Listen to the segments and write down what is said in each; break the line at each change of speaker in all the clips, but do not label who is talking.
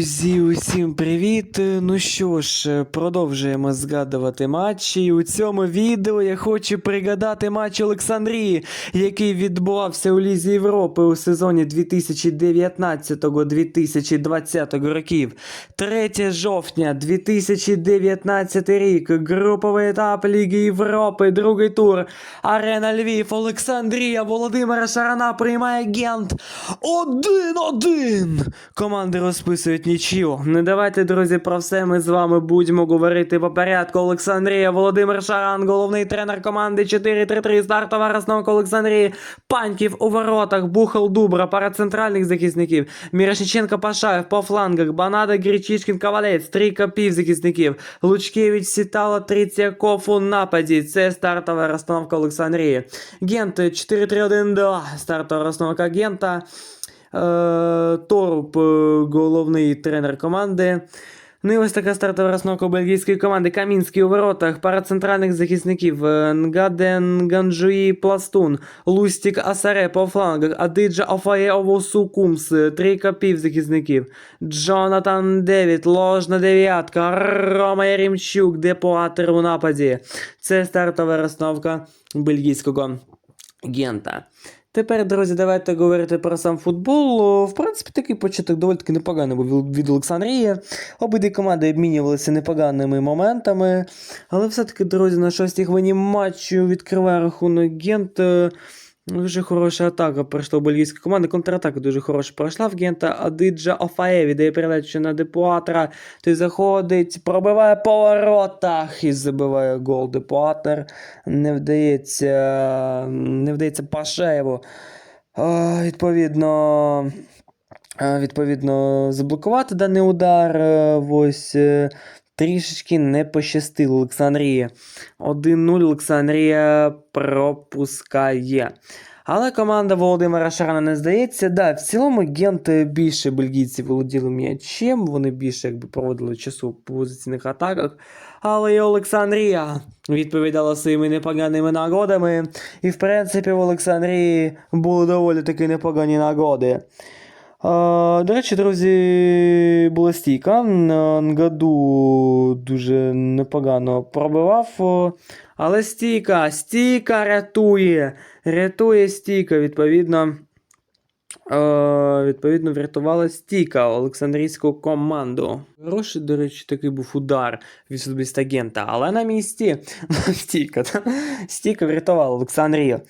Друзі, усім привіт! Ну що ж, продовжуємо згадувати матчі. У цьому відео я хочу пригадати матч Олександрії, який відбувався у Лізі Європи у сезоні 2019-2020 років. 3 жовтня 2019 рік. Груповий етап Ліги Європи, другий тур. Арена Львів, Олександрія, Володимира Шарана приймає Гент. 1-1! Команди розписують нічию. Не давайте, друзі, про все ми з вами будемо говорити по порядку. Олександрія, Володимир Шаран, головний тренер команди 4-3-3, стартова розновка Олександрії, Паньків у воротах, Бухал Дубра, пара центральних захисників, Мірошниченко Пашаєв по флангах, Банада, Гречишкін, Ковалець, трійка півзахисників, Лучкевич, Сітало, Трицяков у нападі. Це стартова розстановка Олександрії. Гент 4-3-1-2, стартова розстановка Гента. Е, Торп, е, головний тренер команди. Ну і ось така стартова розновка бельгійської команди. Камінський у воротах, пара центральних захисників. е, Нгаден, Ганджуї, Пластун, Лустік, Асаре по флангах, Адиджа, Офає, Овосу, Кумс, трійка півзахисників. Джонатан Девід, ложна дев'ятка, Рома Яремчук, Депуатер у нападі. Це стартова розновка бельгійського Гента. Тепер, друзі, давайте говорити про сам футбол. В принципі, такий початок доволі таки непоганий був від Олександрії. Обидві команди обмінювалися непоганими моментами. Але все-таки, друзі, на шостій хвилині матчу відкриває рахунок Гент. Дуже хороша атака пройшла у бельгійської команди. Контратака дуже хороша пройшла в Гента. Адиджа Офає віддає передачу на Депуатера. Той заходить, пробиває по воротах і забиває гол Депуатер. Не вдається, не вдається Пашаєву. Відповідно. Відповідно, заблокувати даний удар. е, Ось е, трішечки не пощастило Олександрії. 1-0 Олександрія пропускає. Але команда Володимира Шарана не здається. Да, в цілому Гент більше бельгійці володіли м'ячем, вони більше якби, проводили часу в позиційних атаках. Але і Олександрія відповідала своїми непоганими нагодами. І, в принципі, в Олександрії були доволі таки непогані нагоди. До речі, друзі, була стійка. Нгаду дуже непогано пробивав. Але стійка, стійка рятує. Рятує стійка, відповідно. Відповідно, врятувала стійка Олександрійську команду. Хороший, до речі, такий був удар від особиста агента, але на місці стійка. Стійка врятувала Олександрію.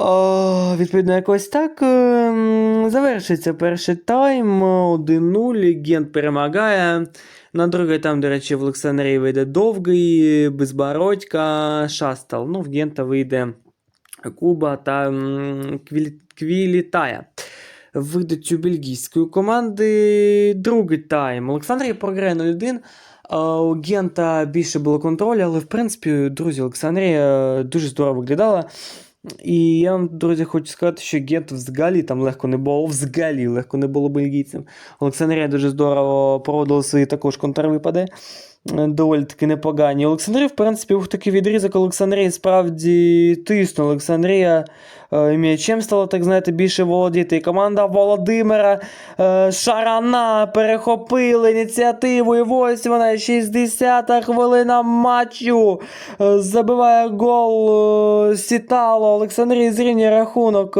О, відповідно, якось так ем, завершиться перший тайм. 1-0. Гент перемагає. На другий тайм, до речі, в Олександрії вийде довгий, безбородька, шастал. Ну, в Гента вийде Куба та Квілі... Квілітая. Вийдуть у бельгійської команди другий тайм. Олександрія програє 0-1. У Гента більше було контролю, але в принципі, друзі, Олександрія дуже здорово виглядала. І я вам, друзі, хочу сказати, що Гент взагалі там легко не було, взагалі легко не було бельгійцям. Олександрія дуже здорово проводила свої також контрвипади. Е, Доволі таки непогані. Олександрія, в принципі, був такий відрізок Олександрії справді тисну. Олександрія е, м'ячем стала, так знаєте, більше володіти. І команда Володимира е, Шарана перехопила ініціативу. І ось вона 60-та хвилина матчу. Забиває гол Сітало. Олександрії зрівнює рахунок.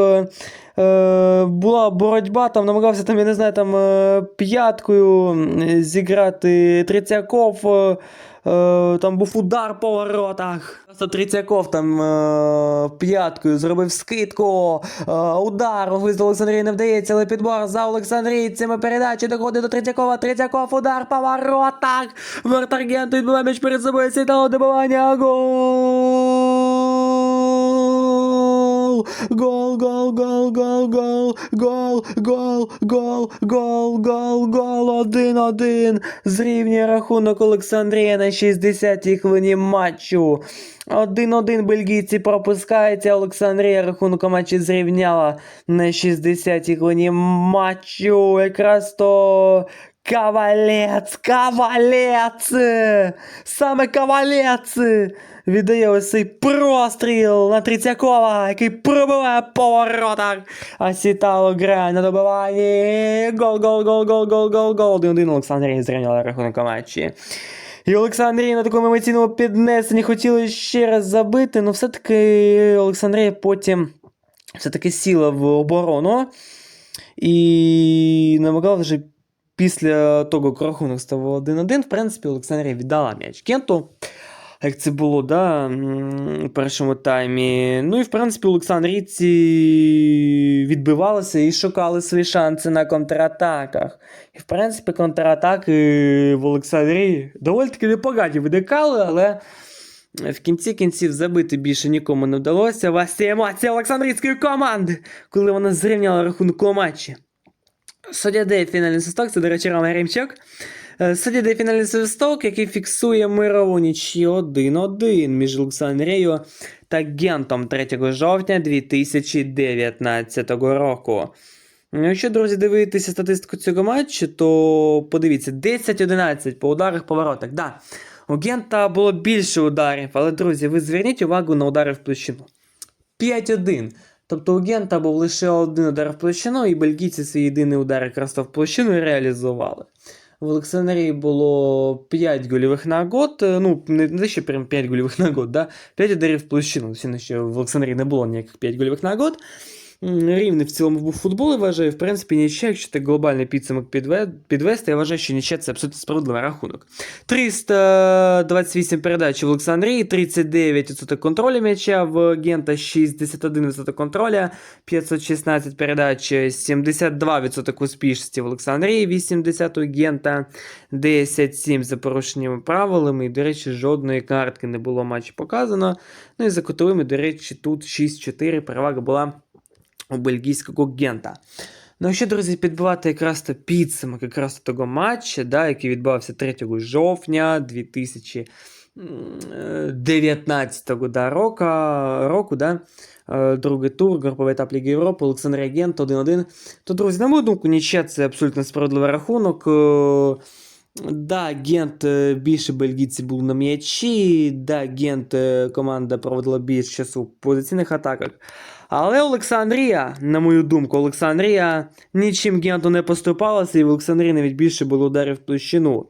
Е, Була боротьба, там намагався там, я не знаю, там е, п'яткою зіграти Трицяков. е, Там був удар по воротах. Трицяков там п'яткою зробив скидку. Е, удар визвав Олександрії не вдається, але підбор за Олександрійцями. Передачі доходить до Трицякова. Трицяков удар по воротах. Вартаргент відбиває м'яч перед собою. Сідало добивання. Гол! Гол, гол, гол, гол, гол, гол, гол, гол, гол, гол, гол, один-один. Зрівнює рахунок Олександрія на 60-й хвилині матчу. 1-1 бельгійці пропускаються. Олександрія рахунок у матчі зрівняла на 60-й хвилині матчу. Якраз то Кавалець, кавалець! Саме кавалець! Віддає ось цей простріл на Трицякова, який пробиває по воротах. А Сітало грає на добиванні. Гол, гол, гол, гол, гол, гол, гол. 1-1 Олександрія зрівняла рахунок у матчі. І Олександрія на такому емоційному піднесенні хотіли ще раз забити, але все-таки Олександрія потім все-таки сіла в оборону і намагалася вже після того, як рахунок став 1-1, в принципі, Олександрія віддала м'яч Кенту. Як це було, да, у першому таймі. Ну і в принципі, Олександрійці відбивалися і шукали свої шанси на контратаках. І в принципі, контратаки в Олександрії доволі таки непогані виникали, але в кінці кінців забити більше нікому не вдалося. Ось ці емоції Олександрійської команди, коли вона зрівняла рахунок у матчі. Суддя дає фінальний свисток, це, до речі, Рома Грімчук. Е, Суддя дає фінальний свисток, який фіксує мирову нічию 1-1 між Олександрією та Гентом 3 жовтня 2019 року. Ну, Якщо, друзі, дивитися статистику цього матчу, то подивіться, 10-11 по ударах по воротах. Да, у Гента було більше ударів, але, друзі, ви зверніть увагу на удари в площину. 5-1. Тобто у Гента був лише один удар в площину, і бельгійці свій єдиний удар якраз в площину і реалізували. В Олександрії було 5 гольових на год, ну, не, не ще прям 5 гольових нагод, да? 5 ударів в площину. Всі що в Олександрії не було ніяких 5 гольових нагод. М, Рівний в цілому був футбол, я вважаю, в принципі, нічия, якщо так глобальний підсумок підвести, я вважаю, що нічия це абсолютно справедливий рахунок. 328 передач в Олександрії, 39% контролю м'яча, в Гента 61% контроля, 516 передач, 72% успішності в Олександрії, 80 у Гента, 10-7 за порушеннями правилами, і, до речі, жодної картки не було матчі показано. Ну і за кутовими, до речі, тут 6-4 перевага була бельгійського Гента. Ну, ще, друзі, підбивати якраз то підсумок якраз того матчу, да, який відбувався 3 жовтня 2019 да, року, року да, е, другий тур, груповий етап Ліги Європи, Олександрія Гент 1-1. То, друзі, на мою думку, нічия це абсолютно справедливий рахунок. Да, Гент е, більше бельгійців був на м'ячі, да, Гент е, команда проводила більше часу в позиційних атаках. Але Олександрія, на мою думку, Олександрія нічим Генту не поступалася, і в Олександрії навіть більше було ударів в площину.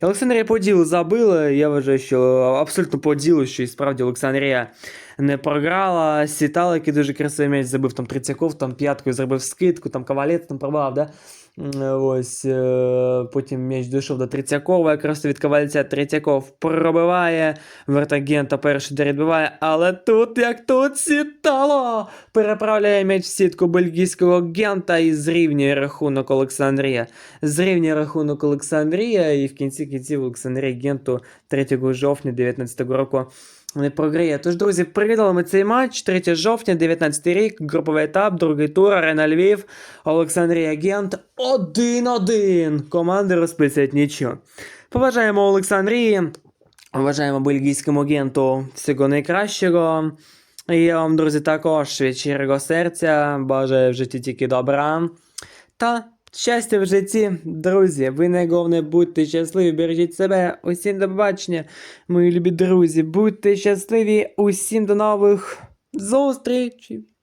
Олександрія по ділу забила. Я вважаю, що абсолютно по ділу, що і справді Олександрія не програла. Сітал, який дуже красивий м'яч забив там Трицяков, там п'яткою зробив скидку, там Ковалець там пробував, да? Ось, е, потім м'яч дійшов до Трицякова, якраз від Ковальця Трицяков пробиває, Вертагента перший удар відбиває, але тут, як тут сітало, переправляє м'яч в сітку бельгійського Гента і зрівнює рахунок Олександрія. Зрівнює рахунок Олександрія, і в кінці кінців Олександрія Генту 3 жовтня 2019 року не програє. Тож, друзі, передали ми цей матч 3 жовтня, 19 рік, груповий етап, другий тур, арена Львів, Олександрія Гент 1-1. Команди розписують нічого. Побажаємо Олександрії, вважаємо бельгійському агенту всього найкращого. І я вам, друзі, також від щирого серця бажаю в житті тільки добра. Та щастя в житті, друзі. Ви найголовне будьте щасливі, бережіть себе. Усім до побачення, мої любі друзі. Будьте щасливі, усім до нових зустрічей.